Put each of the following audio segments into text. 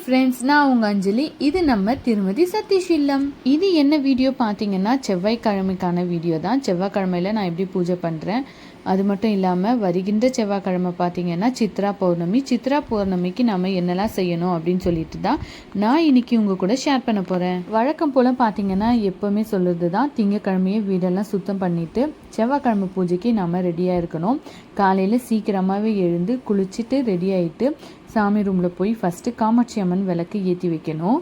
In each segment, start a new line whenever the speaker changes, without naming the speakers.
Friends நான் உங்கள் அஞ்சலி. இது நம்ம திருமதி சதீஷ் இல்லம் இது என்ன வீடியோ பார்த்தீங்கன்னா செவ்வாய்க்கிழமைக்கான வீடியோ தான். செவ்வாய்க்கிழமையில் நான் எப்படி பூஜை பண்ணுறேன் அது மட்டும் இல்லாமல் வருகின்ற செவ்வாய்க்கிழமை பார்த்தீங்கன்னா சித்ரா பௌர்ணமி. சித்ரா பௌர்ணமிக்கு நம்ம என்னெல்லாம் செய்யணும் அப்படின்னு சொல்லிட்டு தான் நான் இன்னைக்கு உங்கள் கூட ஷேர் பண்ண போகிறேன் வழக்கம் போல் பார்த்தீங்கன்னா எப்போவுமே சொல்கிறது தான் திங்கக்கிழமையே வீடெல்லாம் சுத்தம் பண்ணிவிட்டு செவ்வாய்க்கிழமை பூஜைக்கு நம்ம ரெடியாக இருக்கணும். காலையில் சீக்கிரமாகவே எழுந்து குளிச்சுட்டு ரெடி ஆகிட்டு சாமி ரூமில் போய் ஃபஸ்ட்டு காமாட்சி அம்மன் விளக்கு ஏற்றி வைக்கணும்.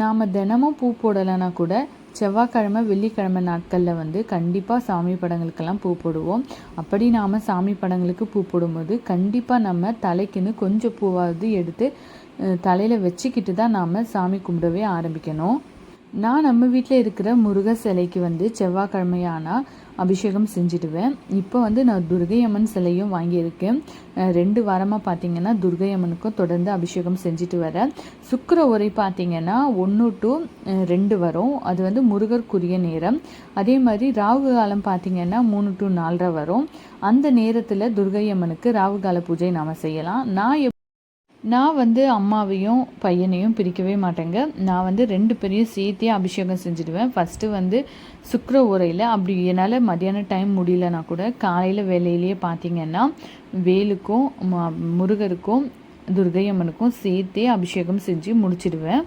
நாம் தினமும் பூ போடலைன்னா கூட செவ்வாய்க்கிழமை வெள்ளிக்கிழமை நாட்களில் வந்து கண்டிப்பாக சாமி படங்களுக்கெல்லாம் பூ போடுவோம். அப்படி நாம் சாமி படங்களுக்கு பூ போடும்போது கண்டிப்பாக நம்ம தலைக்குன்னு கொஞ்சம் பூவாவது எடுத்து தலையில் வச்சுக்கிட்டு தான் நாம் சாமி கும்பிடவே ஆரம்பிக்கணும். நான் நம்ம வீட்டில் இருக்கிற முருகர் சிலைக்கு வந்து செவ்வாய்க்கிழமையானால் அபிஷேகம் செஞ்சிடுவேன். இப்போ வந்து நான் துர்கை அம்மன் சிலையும் வாங்கியிருக்கேன். ரெண்டு வாரமாக பார்த்தீங்கன்னா துர்கை அம்மனுக்கும் தொடர்ந்து அபிஷேகம் செஞ்சுட்டு வரேன். சுக்கர உரை பார்த்தீங்கன்னா ஒன்று டு ரெண்டு வரும். அது வந்து முருகருக்குரிய நேரம். அதே மாதிரி ராகு காலம் பார்த்தீங்கன்னா மூணு டு நாலரை வரும். அந்த நேரத்தில் துர்கை அம்மனுக்கு ராகு கால பூஜை நாம் செய்யலாம். நான் நான் வந்து அம்மாவையும் பையனையும் பிரிக்கவே மாட்டேங்க. நான் வந்து ரெண்டு பேரையும் சேர்த்தே அபிஷேகம் செஞ்சுடுவேன். ஃபஸ்ட்டு வந்து சுக்கர உரையில் அப்படி என்னால் மதியான டைம் முடியலனா கூட காலையில் வேலையிலேயே பார்த்தீங்கன்னா வேலுக்கும் முருகருக்கும் துர்கை அம்மனுக்கும் சேர்த்தே அபிஷேகம் செஞ்சு முடிச்சிடுவேன்.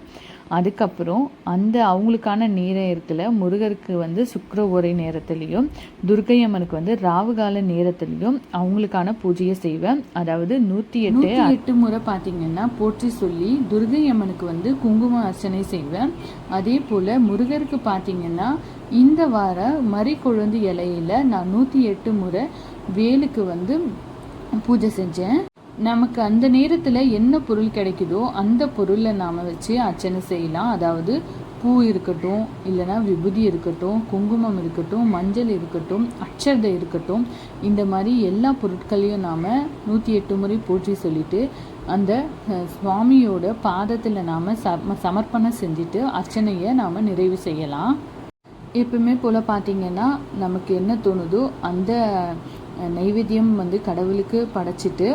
அதுக்கப்புறம் அந்த அவங்களுக்கான நேரம் இருக்குல்ல முருகருக்கு வந்து சுக்கர உரை நேரத்துலையும் துர்கை அம்மனுக்கு வந்து ராவுகால நேரத்துலையும் அவங்களுக்கான பூஜையை செய்வேன் அதாவது நூற்றி எட்டு எட்டு முறை பார்த்தீங்கன்னா போற்றி சொல்லி துர்கை அம்மனுக்கு வந்து குங்கும அர்ச்சனை செய்வேன் அதே போல் முருகருக்கு பார்த்தீங்கன்னா இந்த வார குழந்தை இலையில நான் நூற்றி எட்டு முறை வேலுக்கு வந்து பூஜை செஞ்சேன். நமக்கு அந்த நேரத்தில் என்ன பொருள் கிடைக்குதோ அந்த பொருளை நாம் வச்சு அர்ச்சனை செய்யலாம். அதாவது பூ இருக்கட்டும் இல்லைன்னா விபூதி இருக்கட்டும் குங்குமம் இருக்கட்டும் மஞ்சள் இருக்கட்டும் அச்சதை இருக்கட்டும் இந்த மாதிரி எல்லா பொருட்களையும் நாம் நூற்றி எட்டு முறை போற்றி சொல்லிட்டு அந்த சுவாமியோட பாதத்தில் நாம் சம சமர்ப்பணம் செஞ்சுட்டு அர்ச்சனையை நாம் நிறைவு செய்யலாம். எப்பவுமே போல் பார்த்திங்கன்னா நமக்கு என்ன தோணுதோ அந்த நைவேத்தியம் வந்து கடவுளுக்கு படைச்சிட்டு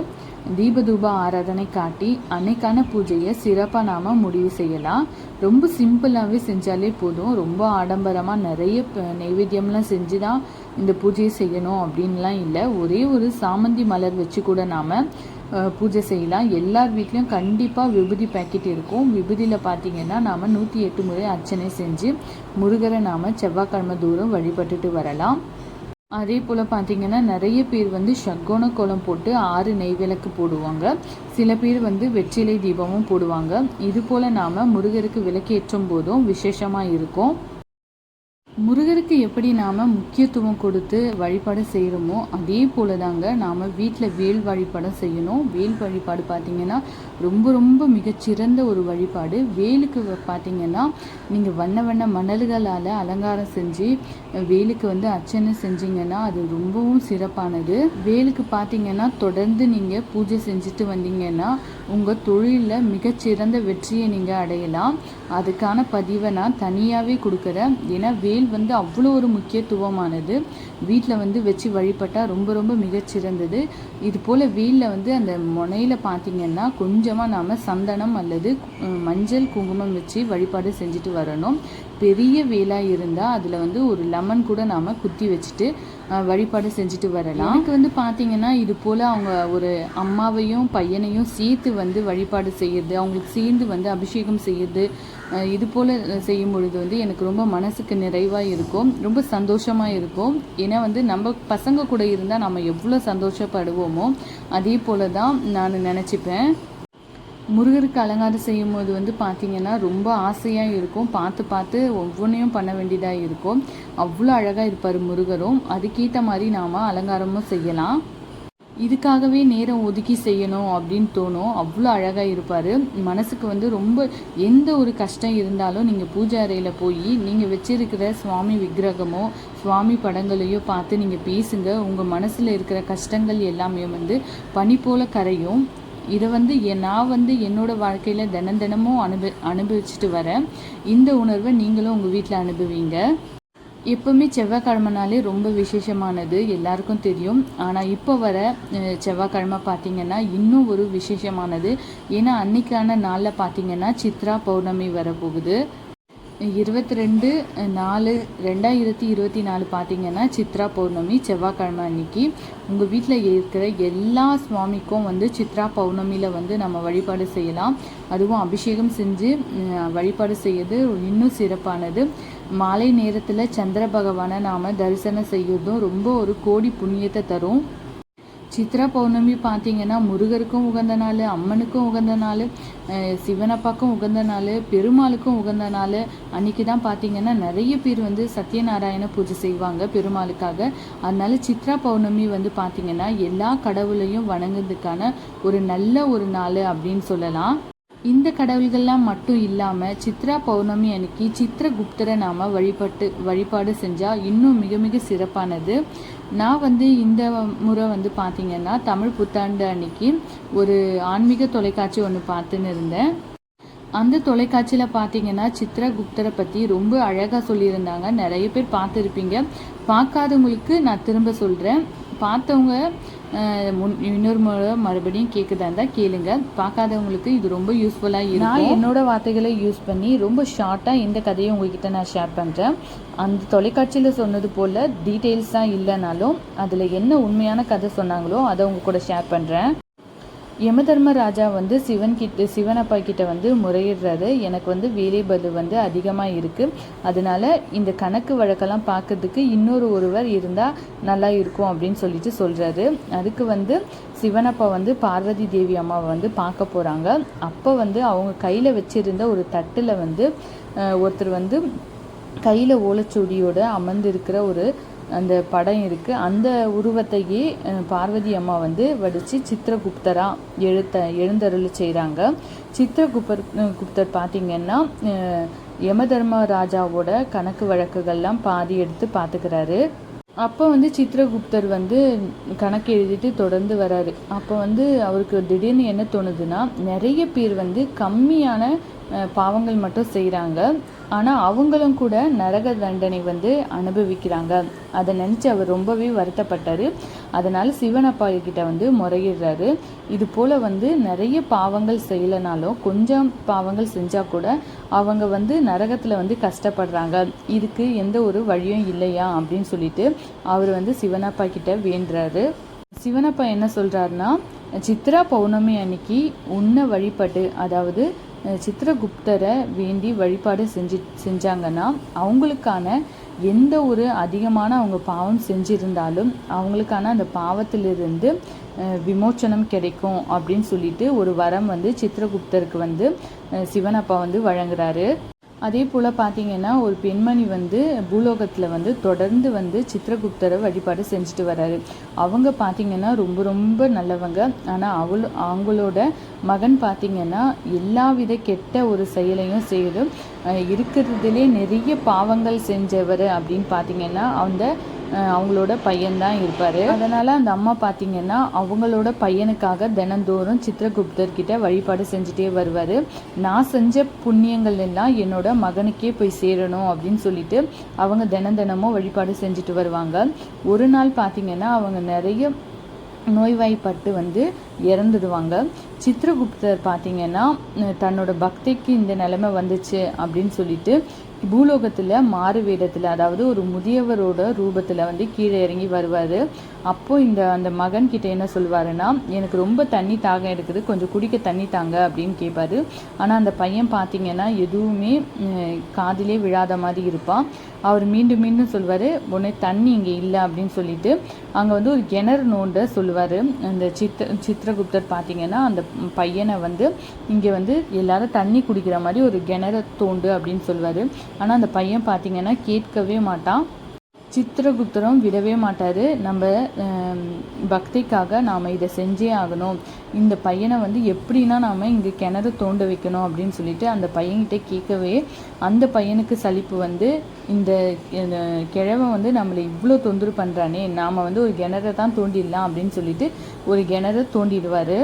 தீபதூப ஆராதனை காட்டி அன்னைக்கான பூஜையை சிறப்பாக நாம் முடிவு செய்யலாம். ரொம்ப சிம்பிளாகவே செஞ்சாலே போதும். ரொம்ப ஆடம்பரமாக நிறைய ப- நைவேத்தியம்லாம் செஞ்சு தான் இந்த பூஜையை செய்யணும் அப்படின்லாம் இல்லை. ஒரே ஒரு சாமந்தி மலர் வச்சு கூட நாம் பூஜை செய்யலாம். எல்லார் வீட்லேயும் கண்டிப்பாக விபூதி பேக்கெட் இருக்கும். விபூதியில் பார்த்தீங்கன்னா நாம் நூற்றி எட்டு முறை அர்ச்சனை செஞ்சு முருகரை நாம் செவ்வாய்க்கிழமை தூரம் வழிபட்டுட்டு வரலாம். அதே போல் பார்த்தீங்கன்னா நிறைய பேர் வந்து ஷக்கோன கோலம் போட்டு ஆறு நெய் விளக்கு போடுவாங்க. சில பேர் வந்து வெற்றிலை தீபமும் போடுவாங்க. இது போல் நாம் முருகருக்கு விளக்கேற்றும் போதும் விசேஷமாக இருக்கும். முருகருக்கு எப்படி நாம் முக்கியத்துவம் கொடுத்து வழிபாடு செய்கிறோமோ அதே போல தாங்க நாம் வீட்டில் வேல் வழிபாடும் செய்யணும். வேல் வழிபாடு பார்த்திங்கன்னா ரொம்ப ரொம்ப மிகச்சிறந்த ஒரு வழிபாடு. வேலுக்கு பார்த்திங்கன்னா பார்த்தீங்கன்னா நீங்கள் வண்ண வண்ண மணல்களால் அலங்காரம் செஞ்சு வேலுக்கு வந்து அர்ச்சனை செஞ்சிங்கன்னா அது ரொம்பவும் சிறப்பானது. வேலுக்கு பார்த்தீங்கன்னா தொடர்ந்து நீங்கள் பூஜை செஞ்சுட்டு வந்தீங்கன்னா உங்கள் தொழிலில் மிகச்சிறந்த வெற்றியை நீங்கள் அடையலாம். அதுக்கான பதிவை நான் தனியாகவே கொடுக்குறேன். ஏன்னா வேல் வந்து அவ்வளோ ஒரு முக்கியத்துவமானது. வீட்டில் வந்து வச்சு வழிபட்டால் ரொம்ப ரொம்ப மிகச்சிறந்தது. இது போல் வேலில் வந்து அந்த முனையில் பார்த்திங்கன்னா கொஞ்சமாக நாம் சந்தனம் அல்லது மஞ்சள் குங்குமம் வச்சு வழிபாடு செஞ்சுட்டு வரணும். பெரிய வேலாக இருந்தால் அதில் வந்து ஒரு லெமன் கூட நாம் குத்தி வச்சுட்டு வழிபாடு செஞ்சுட்டு வரலாம். எனக்கு வந்து பார்த்தீங்கன்னா இது போல் அவங்க ஒரு அம்மாவையும் பையனையும் சேர்த்து வந்து வழிபாடு செய்கிறது அவங்களுக்கு சேர்ந்து வந்து அபிஷேகம் செய்கிறது இது போல் செய்யும் பொழுது வந்து எனக்கு ரொம்ப மனசுக்கு நிறைவாக இருக்கும். ரொம்ப சந்தோஷமாக இருக்கும். ஏன்னா வந்து நம்ம பசங்க கூட இருந்தால் நம்ம எவ்வளோ சந்தோஷப்படுவோமோ அதே போல தான் நான் நினச்சிப்பேன். முருகருக்கு அலங்காரம் செய்யும் போது வந்து பார்த்திங்கன்னா ரொம்ப ஆசையாக இருக்கும். பார்த்து பார்த்து ஒவ்வொன்றையும் பண்ண வேண்டியதாக இருக்கும். அவ்வளோ அழகாக இருப்பார் முருகரும். அதுக்கேற்ற மாதிரி நாம் அலங்காரமும் செய்யலாம். இதுக்காகவே நேரம் ஒதுக்கி செய்யணும் அப்படின்னு தோணும். அவ்வளோ அழகாக இருப்பார். மனசுக்கு வந்து ரொம்ப எந்த ஒரு கஷ்டம் இருந்தாலும் நீங்கள் பூஜை அறையில் போய் நீங்கள் வச்சிருக்கிற சுவாமி விக்கிரகமோ சுவாமி படங்களையோ பார்த்து நீங்கள் பேசுங்க. உங்கள் மனசில் இருக்கிற கஷ்டங்கள் எல்லாமே வந்து பனி போல் கரையும். இதை வந்து நான் வந்து என்னோட வாழ்க்கையில் தினம் தினமும் அனுபவி அனுபவிச்சுட்டு வரேன். இந்த உணர்வை நீங்களும் உங்கள் வீட்டில் அனுபவிங்க. எப்போவுமே செவ்வாய்க்கிழமைனாலே ரொம்ப விசேஷமானது எல்லாருக்கும் தெரியும். ஆனால் இப்போ வர செவ்வாய்க்கிழமை பார்த்தீங்கன்னா இன்னும் ஒரு விசேஷமானது. ஏன்னா அன்னைக்கான நாளில் பார்த்தீங்கன்னா சித்ரா பௌர்ணமி வரப்போகுது. இருபத்தி ரெண்டு நாலு ரெண்டாயிரத்தி இருபத்தி நாலு பார்த்தீங்கன்னா சித்ரா பௌர்ணமி செவ்வாய்க்கிழமை அன்னைக்கு உங்கள் வீட்டில் இருக்கிற எல்லா சுவாமிக்கும் வந்து சித்ரா பௌர்ணமியில் வந்து நம்ம வழிபாடு செய்யலாம். அதுவும் அபிஷேகம் செஞ்சு வழிபாடு செய்யறது இன்னும் சிறப்பானது. மாலை நேரத்தில் சந்திர பகவானை நாம் தரிசனம் செய்யறதும் ரொம்ப ஒரு கோடி புண்ணியத்தை தரும். சித்ரா பௌர்ணமி பார்த்தீங்கன்னா முருகருக்கும் உகந்த நாள் அம்மனுக்கும் உகந்த நாள் அஹ் சிவனப்பாக்கும் உகந்த நாள் பெருமாளுக்கும் உகந்த நாள். அன்னைக்கு தான் பார்த்தீங்கன்னா நிறைய பேர் வந்து சத்யநாராயண பூஜை செய்வாங்க பெருமாளுக்காக. அதனால சித்ரா பௌர்ணமி வந்து பார்த்தீங்கன்னா எல்லா கடவுளையும் வணங்குறதுக்கான ஒரு நல்ல ஒரு நாள் அப்படின்னு சொல்லலாம். இந்த கடவுள்கள்லாம் மட்டும் இல்லாமல் சித்ரா பௌர்ணமி அன்னைக்கு சித்திரகுப்தரை நாம் வழிபட்டு வழிபாடு செஞ்சால் இன்னும் மிக மிக சிறப்பானது. நான் வந்து இந்த முறை வந்து பார்த்தீங்கன்னா தமிழ் புத்தாண்டு அன்னைக்கு ஒரு ஆன்மீக தொலைக்காட்சி ஒன்று பார்த்துன்னு இருந்தேன். அந்த தொலைக்காட்சியில் பார்த்தீங்கன்னா சித்ரகுப்தரை பற்றி ரொம்ப அழகாக சொல்லியிருந்தாங்க. நிறைய பேர் பார்த்துருப்பீங்க பார்க்காதவங்களுக்கு நான் திரும்ப சொல்கிறேன் பார்த்தவங்க முன் இன்னொரு முறை மறுபடியும் கேட்குதா இருந்தால் கேளுங்க. பார்க்காதவங்களுக்கு இது ரொம்ப யூஸ்ஃபுல்லாக இருக்கும். நான் என்னோட வார்த்தைகளை யூஸ் பண்ணி ரொம்ப ஷார்ட்டாக இந்த கதையை உங்ககிட்ட நான் ஷேர் பண்ணுறேன் அந்த தொலைக்காட்சியில் சொன்னது போல் டீட்டெயில்ஸாக இல்லைனாலும் அதில் என்ன உண்மையான கதை சொன்னாங்களோ அதை உங்க கூட ஷேர் பண்ணுறேன் யமதர்மராஜா வந்து சிவன் கிட்ட சிவனப்பா கிட்ட வந்து முறையிடுறாரு. எனக்கு வந்து வேலை பலு வந்து அதிகமாக இருக்குது அதனால இந்த கணக்கு வழக்கெல்லாம் பார்க்கறதுக்கு இன்னொரு ஒருவர் இருந்தால் நல்லா இருக்கும் அப்படின்னு சொல்லிட்டு சொல்கிறாரு அதுக்கு வந்து சிவனப்பா வந்து பார்வதி தேவி அம்மாவை வந்து பார்க்க போகிறாங்க அப்போ வந்து அவங்க கையில் வச்சிருந்த ஒரு தட்டில் வந்து ஒருத்தர் வந்து கையில் ஓலைச்சுவடியோட அமர்ந்திருக்கிற ஒரு அந்த படம் இருக்குது அந்த உருவத்தையே பார்வதி அம்மா வந்து வடித்து சித்திரகுப்தராக எழுத்த எழுந்தருள் செய்கிறாங்க சித்திரகுப்தர் குப்தர் பார்த்திங்கன்னா யமதர்மராஜாவோட கணக்கு வழக்குகள்லாம் பாதி எடுத்து பார்த்துக்கிறாரு அப்போ வந்து சித்திரகுப்தர் வந்து கணக்கு எழுதிட்டு தொடர்ந்து வராரு. அப்போ வந்து அவருக்கு திடீர்னு என்ன தோணுதுன்னா நிறைய பேர் வந்து கம்மியான பாவங்கள் மட்டும் செய்கிறாங்க ஆனால் அவங்களும் கூட நரக தண்டனை வந்து அனுபவிக்கிறாங்க. அதை நினச்சி அவர் ரொம்பவே வருத்தப்பட்டார். அதனால் சிவனப்பா கிட்ட வந்து முறையிடுறாரு. இது போல் வந்து நிறைய பாவங்கள் செய்யலைனாலும் கொஞ்சம் பாவங்கள் செஞ்சால் கூட அவங்க வந்து நரகத்தில் வந்து கஷ்டப்படுறாங்க. இதுக்கு எந்த ஒரு வழியும் இல்லையா அப்படின்னு சொல்லிட்டு அவர் வந்து சிவனப்பா கிட்ட வேண்டுறாரு. சிவனப்பா என்ன சொல்கிறாருன்னா சித்ரா பௌர்ணமி அன்னைக்கு உன்னை வழிபட்டு அதாவது சித்திரகுப்தரை வேண்டி வழிபாடு செஞ்சு செஞ்சாங்கன்னா அவங்களுக்கான எந்த ஒரு அதிகமான அவங்க பாவம் செஞ்சிருந்தாலும் அவங்களுக்கான அந்த பாவத்திலிருந்து விமோச்சனம் கிடைக்கும் அப்படின்னு சொல்லிட்டு ஒரு வரம் வந்து சித்திரகுப்தருக்கு வந்து சிவனப்பா வந்து வழங்குறாரு. அதே போல் பார்த்தீங்கன்னா ஒரு பெண்மணி வந்து பூலோகத்தில் வந்து தொடர்ந்து வந்து சித்திரகுப்தரை வழிபாடு செஞ்சுட்டு வராரு. அவங்க பார்த்தீங்கன்னா ரொம்ப ரொம்ப நல்லவங்க. ஆனால் அவளோ அவங்களோட மகன் பார்த்தீங்கன்னா எல்லா வித கெட்ட ஒரு செயலையும் செய்து இருக்கிறதுலே நிறைய பாவங்கள் செஞ்சவர் அப்படின்னு பார்த்தீங்கன்னா அந்த அவங்களோட பையன்தான் இருப்பார். அதனால் அந்த அம்மா பார்த்தீங்கன்னா அவங்களோட பையனுக்காக தினந்தோறும் சித்திரகுப்தர்கிட்ட வழிபாடு செஞ்சுட்டே வருவார். நான் செஞ்ச புண்ணியங்கள் எல்லாம் என்னோட மகனுக்கே போய் சேரணும் அப்படின்னு சொல்லிட்டு அவங்க தினம் தினமும் வழிபாடு செஞ்சுட்டு வருவாங்க. ஒரு நாள் பார்த்தீங்கன்னா அவங்க நிறைய நோய்வாய்ப்பட்டு வந்து இறந்துடுவாங்க. சித்திரகுப்தர் பார்த்தீங்கன்னா தன்னோட பக்திக்கு இந்த நிலைமை வந்துச்சு அப்படின்னு சொல்லிட்டு பூலோகத்தில் மாறு வேடத்தில் அதாவது ஒரு முதியவரோட ரூபத்தில் வந்து கீழே இறங்கி வருவார். அப்போது இந்த அந்த மகன் கிட்ட என்ன சொல்லுவாருன்னா எனக்கு ரொம்ப தண்ணி தாகம் எடுக்குது கொஞ்சம் குடிக்க தண்ணி தாங்க அப்படின்னு கேட்பாரு ஆனால் அந்த பையன் பார்த்தீங்கன்னா எதுவுமே காதிலே விழாத மாதிரி இருப்பான் அவர் மீண்டும் மீண்டும் சொல்வார் உடனே தண்ணி இங்கே இல்லை அப்படின்னு சொல்லிட்டு அங்கே வந்து ஒரு கிணறு நோண்ட சொல்லுவார் அந்த சித்த சித்திரகுப்தர் பார்த்தீங்கன்னா அந்த பையனை வந்து இங்கே வந்து எல்லாரும் தண்ணி குடிக்கிற மாதிரி ஒரு கிணற தோண்டு அப்படின்னு சொல்லுவார் ஆனால் அந்த பையன் பார்த்தீங்கன்னா கேட்கவே மாட்டான். சித்திரகுப்தரும் விடவே மாட்டார். நம்ம பக்திக்காக நாம் இதை செஞ்சே ஆகணும். இந்த பையனை வந்து எப்படின்னா நாம் இங்கே கிணறு தோண்ட வைக்கணும் அப்படின்னு சொல்லிட்டு அந்த பையன்கிட்ட கேட்கவே அந்த பையனுக்கு சலிப்பு வந்து இந்த கிழவை கிழவன் வந்து நம்மளை இவ்வளோ தொந்தரவு பண்ணுறானே நாம் வந்து ஒரு கிணறை தான் தோண்டிடலாம் அப்படின்னு சொல்லிட்டு ஒரு கிணறு தோண்டிடுவார்.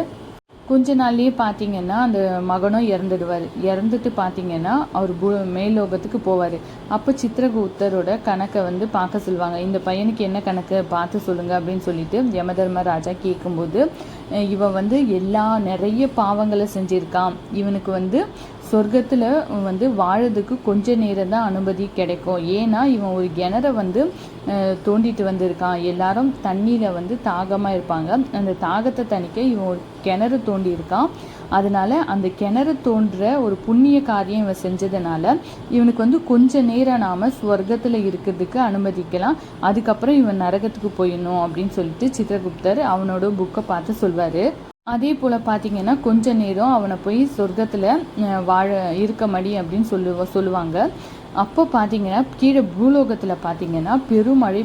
கொஞ்ச நாள்லேயே பார்த்தீங்கன்னா அந்த மகனும் இறந்துடுவார். இறந்துட்டு பார்த்தீங்கன்னா அவர் பூ மேலோகத்துக்கு போவார். அப்போ சித்திரகுப்தரோட கணக்கை வந்து பார்க்க சொல்லுவாங்க. இந்த பையனுக்கு என்ன கணக்கு? பார்த்து சொல்லுங்க அப்படின்னு சொல்லிட்டு யமதர்மராஜா கேட்கும்போது இவன் வந்து எல்லா நிறைய பாவங்களை செஞ்சிருக்கான். இவனுக்கு வந்து சொர்க்கத்தில் வந்து வாழறதுக்கு கொஞ்ச நேரம் தான் அனுமதி கிடைக்கும். ஏன்னா இவன் ஒரு கிணற வந்து தோண்டிட்டு வந்திருக்கான். எல்லாரும் தண்ணியில் வந்து தாகமாக இருப்பாங்க. அந்த தாகத்தை தணிக்க இவன் ஒரு கிணறு தோண்டியிருக்கான். அதனால் அதனால அந்த கிணறு தோன்ற ஒரு புண்ணிய காரியம் இவன் செஞ்சதுனால இவனுக்கு வந்து கொஞ்ச நேரம் நாம் ஸ்வர்க்கத்தில் இருக்கிறதுக்கு அனுமதிக்கலாம். அதுக்கப்புறம் இவன் நரகத்துக்கு போயிடணும் அப்படின்னு சொல்லிட்டு சித்திரகுப்தர் அவனோட புக்கை பார்த்து சொல்வார். அதே போல் பார்த்தீங்கன்னா கொஞ்ச நேரம் அவனை போய் சொர்க்கத்தில் வாழ இருக்க மடி அப்படின்னு சொல்லுவ சொல்லுவாங்க. அப்போ பார்த்தீங்கன்னா கீழே பூலோகத்தில் பார்த்தீங்கன்னா பெருமழை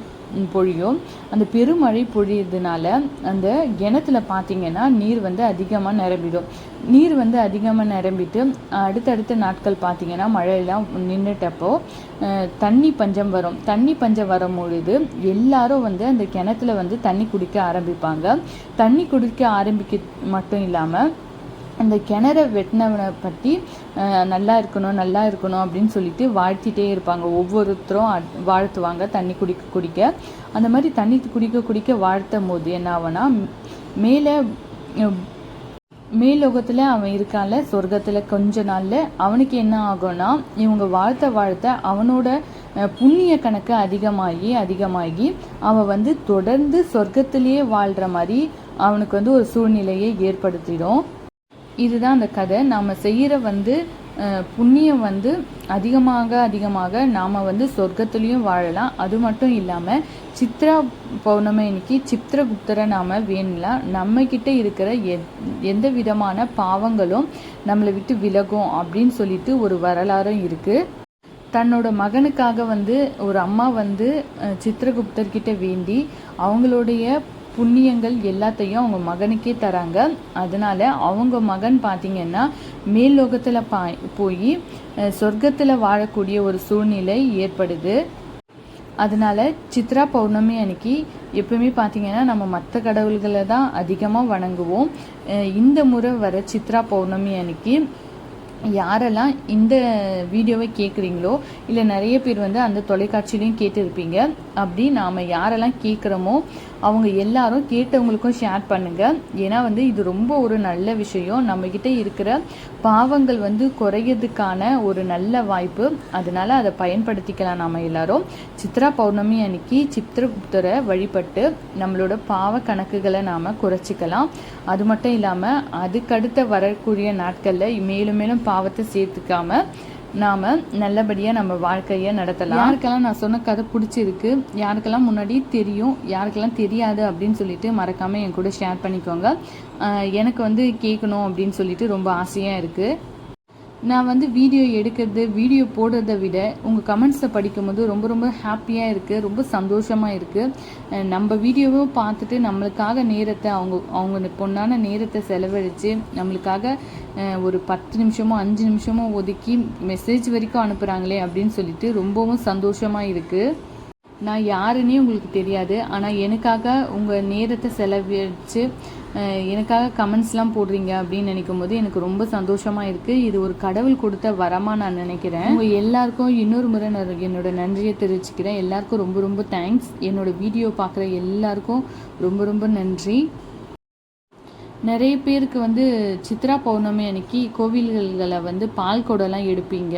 பொழியும். அந்த பெருமழை பொழியறதுனால அந்த கிணத்துல பார்த்தீங்கன்னா நீர் வந்து அதிகமாக நிரம்பிடும். நீர் வந்து அதிகமாக நிரம்பிட்டு அடுத்தடுத்த நாட்கள் பார்த்தீங்கன்னா மழையெல்லாம் நின்றுட்டப்போ தண்ணி பஞ்சம் வரும். தண்ணி பஞ்சம் வரும் பொழுது எல்லாரும் வந்து அந்த கிணத்துல வந்து தண்ணி குடிக்க ஆரம்பிப்பாங்க. தண்ணி குடிக்க ஆரம்பிக்க மட்டும் இல்லாமல் அந்த கிணற வெட்டினவனை பற்றி நல்லா இருக்கணும் நல்லா இருக்கணும் அப்படின்னு சொல்லிட்டு வாழ்த்திட்டே இருப்பாங்க. ஒவ்வொருத்தரும் வாழ்த்துவாங்க தண்ணி குடிக்க குடிக்க. அந்த மாதிரி தண்ணி குடிக்க குடிக்க வாழ்த்தும் போது என்ன ஆகும்னா மேலே மேலோகத்தில் அவன் இருக்கான்ல சொர்க்கத்தில் கொஞ்ச நாளில் அவனுக்கு என்ன ஆகும்னா இவங்க வாழ்த்த வாழ்த்த அவனோட புண்ணிய கணக்கு அதிகமாகி அதிகமாகி அவன் வந்து தொடர்ந்து சொர்க்கத்திலேயே வாழ்கிற மாதிரி அவனுக்கு வந்து ஒரு சூழ்நிலையை ஏற்படுத்திடும். இதுதான் அந்த கதை. நாம் செய்கிற வந்து புண்ணியம் வந்து அதிகமாக அதிகமாக நாம் வந்து சொர்க்கத்துலேயும் வாழலாம். அது மட்டும் இல்லாமல் சித்ரா பௌர்ணமி இன்னைக்கு சித்திரகுப்தரை நாம் வேணலாம் நம்மக்கிட்ட இருக்கிற எ எந்த விதமான பாவங்களும் நம்மளை விட்டு விலகும் அப்படின்னு சொல்லிட்டு ஒரு வரலாறும் இருக்குது தன்னோட மகனுக்காக வந்து ஒரு அம்மா வந்து சித்திரகுப்தர்கிட்ட வேண்டி அவங்களுடைய புண்ணியங்கள் எல்லாத்தையும் அவங்க மகனுக்கே தராங்க. அதனால அவங்க மகன் பார்த்தீங்கன்னா மேல் லோகத்தில் பா போய் சொர்க்கத்தில் வாழக்கூடிய ஒரு சூழ்நிலை ஏற்படுது. அதனால சித்ரா பௌர்ணமி அன்னைக்கு எப்பவுமே பார்த்தீங்கன்னா நம்ம மற்ற கடவுள்களை தான் அதிகமாக வணங்குவோம். இந்த முறை வர சித்ரா பௌர்ணமி அன்னைக்கு யாரெல்லாம் இந்த வீடியோவை கேட்குறீங்களோ இல்லை நிறைய பேர் வந்து அந்த தொலைக்காட்சியிலையும் கேட்டிருப்பீங்க அப்படி நாம் யாரெல்லாம் கேட்குறோமோ அவங்க எல்லாரும் கேட்டவங்களுக்கும் ஷேர் பண்ணுங்க. ஏன்னா வந்து இது ரொம்ப ஒரு நல்ல விஷயம். நம்மக்கிட்ட இருக்கிற பாவங்கள் வந்து குறையறதுக்கான ஒரு நல்ல வாய்ப்பு. அதனால அதை பயன்படுத்திக்கலாம் நாம எல்லாரும். சித்ரா பௌர்ணமி அன்னைக்கு சித்திரகுப்தரை வழிபட்டு நம்மளோட பாவ கணக்குகளை நாம குறைச்சிக்கலாம். அது மட்டும் இல்லாம அதுக்கடுத்த வரக்கூடிய நாட்கள்ல மேலும் மேலும் பாவத்தை சேர்த்துக்காம நாம் நல்லபடியாக நம்ம வாழ்க்கையை நடத்தலாம். யாருக்கெல்லாம் நான் சொன்ன கதை பிடிச்சிருக்கு யாருக்கெல்லாம் முன்னாடி தெரியும் யாருக்கெல்லாம் தெரியாது அப்படின்னு சொல்லிட்டு மறக்காமல் என் கூட ஷேர் பண்ணிக்கோங்க. எனக்கு வந்து கேட்கணும் அப்படின்னு சொல்லிட்டு ரொம்ப ஆசையாக இருக்குது நான் வந்து வீடியோ எடுக்கிறது வீடியோ போடுறதை விட உங்கள் கமெண்ட்ஸை படிக்கும்போது ரொம்ப ரொம்ப ஹாப்பியாக இருக்குது ரொம்ப சந்தோஷமாக இருக்குது நம்ம வீடியோவும் பார்த்துட்டு நம்மளுக்காக நேரத்தை அவங்க அவங்க பொண்ணான நேரத்தை செலவழித்து நம்மளுக்காக ஒரு பத்து நிமிஷமோ அஞ்சு நிமிஷமோ ஒதுக்கி மெசேஜ் வரைக்கும் அனுப்புகிறாங்களே அப்படின்னு சொல்லிட்டு ரொம்பவும் சந்தோஷமாக இருக்குது நான் யாருன்னே உங்களுக்கு தெரியாது. ஆனால் எனக்காக உங்கள் நேரத்தை செலவழித்து எனக்காக கமெண்ட்ஸ்லாம் போடுறீங்க அப்படின்னு நினைக்கும் போது எனக்கு ரொம்ப சந்தோஷமாக இருக்குது இது ஒரு கடவுள் கொடுத்த வரமாக நான் நினைக்கிறேன். உங்கள் எல்லாருக்கும் இன்னொரு முறை நான் என்னோட நன்றியை தெரிவிச்சுக்கிறேன். எல்லாருக்கும் ரொம்ப ரொம்ப தேங்க்ஸ் என்னோட வீடியோ பார்க்குற எல்லாருக்கும் ரொம்ப ரொம்ப நன்றி. நிறைய பேருக்கு வந்து சித்ரா பௌர்ணமி அன்னைக்கு கோவில்களை வந்து பால் குடம்லாம் எடுப்பீங்க.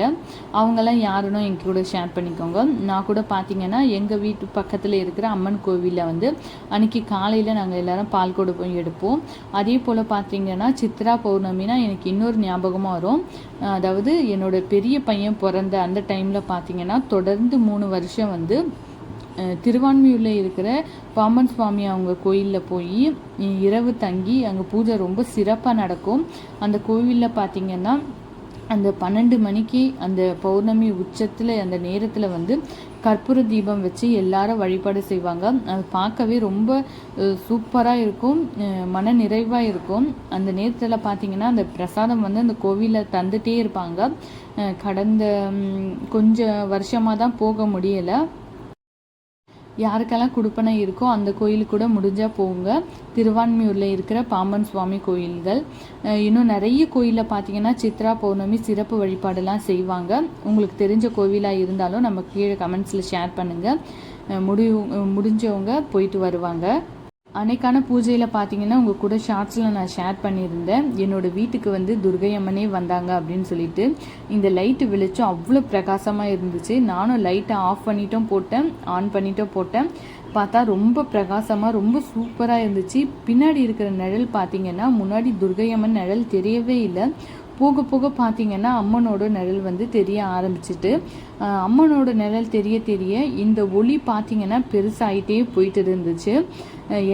அவங்கெல்லாம் யாருன்னு எங்க கூட ஷேர் பண்ணிக்கோங்க. நான் கூட பார்த்தீங்கன்னா எங்கள் வீட்டு பக்கத்தில் இருக்கிற அம்மன் கோவிலில் வந்து அன்னைக்கு காலையில் நாங்கள் எல்லாரும் பால் குடம் போய் எடுப்போம். அதே போல் பார்த்தீங்கன்னா சித்ரா பௌர்ணமினா எனக்கு இன்னொரு ஞாபகமாக வரும். அதாவது என்னோட பெரிய பையன் பிறந்த அந்த டைமில் பார்த்தீங்கன்னா தொடர்ந்து மூணு வருஷம் வந்து திருவான்மியூரில் இருக்கிற பாம்பன் சுவாமி அவங்க கோயிலில் போய் இரவு தங்கி அங்கே பூஜை ரொம்ப சிறப்பாக நடக்கும். அந்த கோவிலில் பார்த்தீங்கன்னா அந்த பன்னெண்டு மணிக்கு அந்த பௌர்ணமி உச்சத்தில் அந்த நேரத்தில் வந்து கற்பூர தீபம் வச்சு எல்லாரும் வழிபாடு செய்வாங்க. அது பார்க்கவே ரொம்ப சூப்பராக இருக்கும். மன நிறைவாக இருக்கும். அந்த நேரத்தில் பார்த்தீங்கன்னா அந்த பிரசாதம் வந்து அந்த கோவிலில் தந்துட்டே இருப்பாங்க. கடந்த கொஞ்சம் வருஷமாக தான் போக முடியலை. யாருக்கெல்லாம் கொடுப்பனை இருக்கோ அந்த கோயிலுக்கு கூட முடிஞ்சால் போங்க. திருவான்மியூரில் இருக்கிற பாம்பன் சுவாமி கோயில்கள். இன்னும் நிறைய கோயிலில் பார்த்தீங்கன்னா சித்ரா பௌர்ணமி சிறப்பு வழிபாடெல்லாம் செய்வாங்க. உங்களுக்கு தெரிஞ்ச கோவிலாக இருந்தாலும் நம்ம கீழே கமெண்ட்ஸில் ஷேர் பண்ணுங்கள் முடிவு முடிஞ்சவங்க போயிட்டு வருவாங்க. அன்னைக்கான பூஜையில் பார்த்தீங்கன்னா உங்கள் கூட ஷார்ட்ஸில் நான் ஷேர் பண்ணியிருந்தேன். என்னோடய வீட்டுக்கு வந்து துர்கை அம்மனே வந்தாங்க அப்படின்னு சொல்லிட்டு. இந்த லைட்டு வெளிச்சம் அவ்வளோ பிரகாசமாக இருந்துச்சு. நானும் லைட்டை ஆஃப் பண்ணிட்டும் போட்டேன் ஆன் பண்ணிட்டும் போட்டேன். பார்த்தா ரொம்ப பிரகாசமாக ரொம்ப சூப்பராக இருந்துச்சு. பின்னாடி இருக்கிற நிழல் பார்த்தீங்கன்னா முன்னாடி துர்கையம்மன் நிழல் தெரியவே இல்லை. போக போக பார்த்தீங்கன்னா அம்மனோட நிழல் வந்து தெரிய ஆரம்பிச்சிட்டு அம்மனோட நிழல் தெரிய தெரிய இந்த ஒளி பார்த்தீங்கன்னா பெருசாகிட்டே போயிட்டு இருந்துச்சு.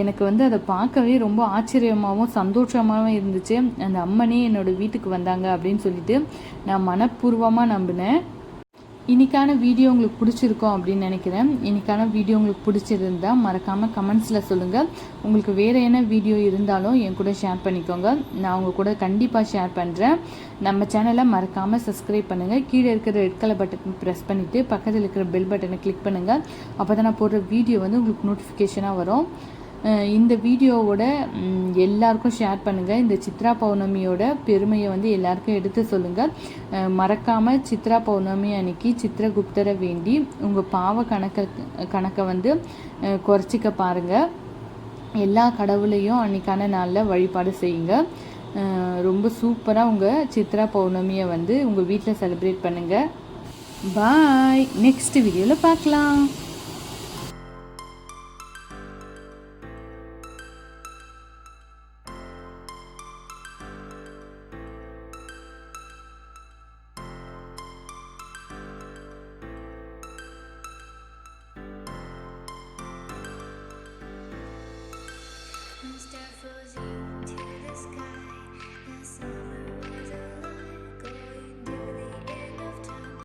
எனக்கு வந்து அதை பார்க்கவே ரொம்ப ஆச்சரியமாகவும் சந்தோஷமாகவும் இருந்துச்சு. அந்த அம்மனே என்னோட வீட்டுக்கு வந்தாங்க அப்படின்னு சொல்லிட்டு நான் மனப்பூர்வமாக நம்பினேன். இன்னைக்கான வீடியோ உங்களுக்கு பிடிச்சிருக்கோம் அப்படின்னு நினைக்கிறேன். இன்றைக்கான வீடியோ உங்களுக்கு பிடிச்சிருந்தா மறக்காமல் கமெண்ட்ஸில் சொல்லுங்கள் உங்களுக்கு வேறு என்ன வீடியோ இருந்தாலும் என் கூட ஷேர் பண்ணிக்கோங்க. நான் உங்கள் கூட கண்டிப்பாக ஷேர் பண்ணுறேன் நம்ம சேனலை மறக்காமல் சப்ஸ்கிரைப் பண்ணுங்கள் கீழே இருக்கிற ரெட் கலர் பட்டன் ப்ரெஸ் பண்ணிவிட்டு பக்கத்தில் இருக்கிற பெல் பட்டனை கிளிக் பண்ணுங்கள் அப்போ தான் நான் போடுற வீடியோ வந்து உங்களுக்கு நோட்டிஃபிகேஷனாக வரும். இந்த வீடியோவோட எல்லாருக்கும் ஷேர் பண்ணுங்கள் இந்த சித்ரா பௌர்ணமியோட பெருமையை வந்து எல்லாருக்கும் எடுத்து சொல்லுங்கள் மறக்காமல் சித்ரா பௌர்ணமி அன்னைக்கு சித்திரகுப்தரை வேண்டி உங்கள் பாவ கணக்கை கணக்கை வந்து குறைச்சிக்க பாருங்கள் எல்லா கடவுளையும் அன்னைக்கான நாளில் வழிபாடு செய்யுங்க. ரொம்ப சூப்பராக உங்கள் சித்ரா பௌர்ணமியை வந்து உங்கள் வீட்டில் செலிப்ரேட் பண்ணுங்கள் பாய். நெக்ஸ்ட் வீடியோவில் பார்க்கலாம்